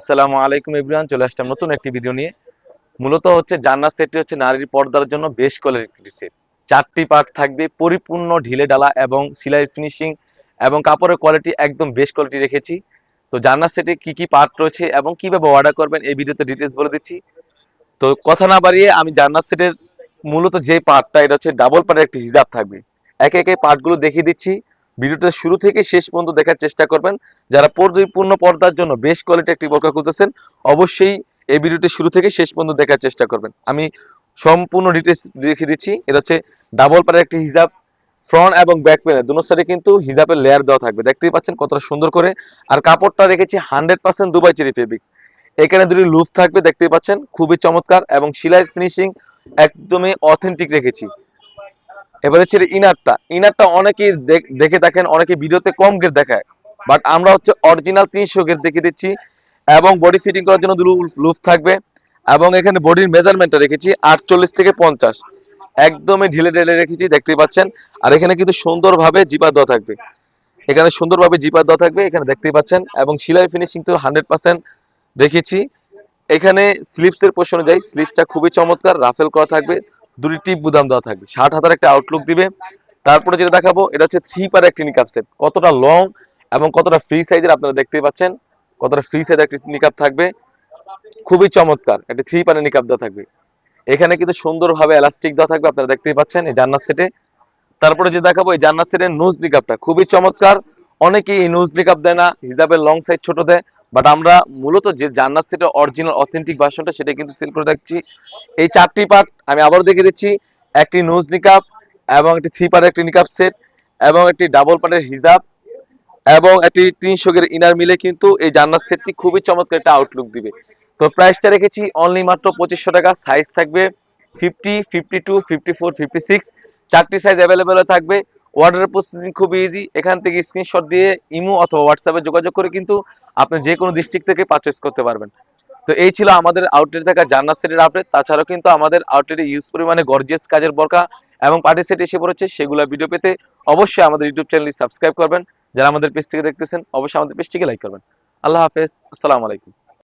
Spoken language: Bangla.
আসসালামু আলাইকুম ইব্রাহিম, চলে আসলাম নতুন একটি ভিডিও নিয়ে। মূলত হচ্ছে জান্নাত সেটটি হচ্ছে নারীর পর্দার জন্য বেশ কোয়ালিটি সেট চারটি পার্ট থাকবে, পরিপূর্ণ ঢিলে ডালা এবং সিলাই ফিনিশিং এবং কাপড়ের কোয়ালিটি একদম বেশ কোয়ালিটি রেখেছি। তো জান্নাত সেটে কি কি পার্ট রয়েছে এবং কীভাবে অর্ডার করবেন এই ভিডিওতে ডিটেলস বলে দিচ্ছি। তো কথা না বাড়িয়ে আমি জান্নাত সেটের মূলত যে পার্টটা, এটা হচ্ছে ডাবল পার্টের একটি হিজাব থাকবে। একে একে পার্টগুলো দেখিয়ে দিচ্ছি। ভিডিওটা শুরু থেকে শেষ পর্যন্ত দেখার চেষ্টা করবেন। যারা পরিপূর্ণ পর্দার জন্য বেশ কোয়ালিটি একটি বোরকা খুঁজেছেন, অবশ্যই এই ভিডিওটি শুরু থেকে শেষ পর্যন্ত দেখার চেষ্টা করবেন। আমি সম্পূর্ণ ডিটেলস দেখিয়ে দিচ্ছি। এটা হচ্ছে ডাবল পাড়ের একটি হিজাব ফ্রন্ট এবং ব্যাক প্যানে দুনো সাইডে কিন্তু হিজাবের লেয়ার দেওয়া থাকবে। দেখতেই পাচ্ছেন কতটা সুন্দর করে। আর কাপড়টা রেখেছি hundred percent Dubai cherry fabrics এখানে দুটি লুজ থাকবে, দেখতেই পাচ্ছেন। খুবই চমৎকার এবং সিলাই ফিনিশিং একদমই অথেন্টিক রেখেছি। এবারে হচ্ছে ইনারটা। ইনারটা অনেকেই দেখ- দেখে থাকেন, অনেকে ভিডিওতে কম গেট দেখায়। বাট আমরা হচ্ছে অরিজিনাল তিনশো গেট দেখে দিচ্ছি এবং বডি ফিটিং করার জন্য দুটো লুফ থাকবে এবং এখানে বডির মেজারমেন্টটা রেখেছি আটচল্লিশ থেকে পঞ্চাশ। একদমই ঢিলে ঢেলে রেখেছি, দেখতেই পাচ্ছেন। আর এখানে কিন্তু সুন্দরভাবে জিপা দেওয়া থাকবে। এখানে সুন্দরভাবে জিপা দেওয়া থাকবে, এখানে দেখতেই পাচ্ছেন। এবং সিলাই ফিনিশিং তো হান্ড্রেড পার্সেন্ট রেখেছি এখানে স্লিপস এর পোর্শন অনুযায়ী স্লিপসটা খুবই চমৎকার রাফেল করা থাকবে। দুটি টিপ বুদাম দেওয়া থাকবে। ষাট হাজার একটা আউটলুক দিবে। তারপরে যেটা দেখাবো, এটা হচ্ছে থ্রি পার একটি নিকাপ সেট কতটা লং এবং কতটা ফ্রি সাইজের আপনারা দেখতেই পাচ্ছেন। কতটা ফ্রি সাইজের একটি নিকাপ থাকবে। খুবই চমৎকার, একটি থ্রি পারের নিকাপ দেওয়া থাকবে। এখানে কিন্তু সুন্দরভাবে এলাস্টিক দেওয়া থাকবে, আপনারা দেখতেই পাচ্ছেন এই জান্নাত সেটে তারপরে যে দেখাবো, এই জান্নাত সেটের নোজ নিকাপটা খুবই চমৎকার। অনেকেই এই নোজ নিকাপ দেয় না, হিজাবের লং সাইজ ছোট দেয়। বাট আমরা মূলত যে জান্নাত সেটের অরিজিনাল অথেন্টিক ভার্সনটা সেটা কিন্তু সেল করে রাখছি এই চারটি পার্ট আমি আবারও দেখে দিচ্ছি। একটি নোজ নিকাপ এবং একটি থ্রি পার্টের একটি নিকাপ সেট এবং একটি ডাবল পার্টের হিজাব এবং একটি তিনশো এর ইনার মিলে কিন্তু এই জান্নাত সেটটি খুবই চমৎকার একটা আউটলুক দিবে। তো প্রাইসটা রেখেছি অনলি মাত্র পঁচিশশো টাকা। সাইজ থাকবে fifty fifty two fifty four fifty six চারটি সাইজ অ্যাভেলেবেল থাকবে। অর্ডার প্রসেসিং খুব ইজি এখান থেকে স্ক্রিনশট দিয়ে ইমো অথবা হোয়াটসঅ্যাপে যোগাযোগ করে কিন্তু আপনি যে কোনো ডিস্ট্রিক্ট থেকে পারচেস করতে পারবেন। তো এই ছিল আমাদের আউটলেট থাকা জান্নাত সেটের আপডেট তাছাড়াও কিন্তু আমাদের আউটলেটে ইউজ পরিমাণে গর্জিয়াস কাজের বরকা এবং পার্টি সেট এসে পড়েছে, সেগুলো ভিডিও পেতে অবশ্যই আমাদের ইউটিউব চ্যানেলটি সাবস্ক্রাইব করবেন। যারা আমাদের পেজ থেকে দেখতেছেন, অবশ্যই আমাদের পেজটিকে লাইক করবেন। আল্লাহ হাফেজ, আসসালামু আলাইকুম।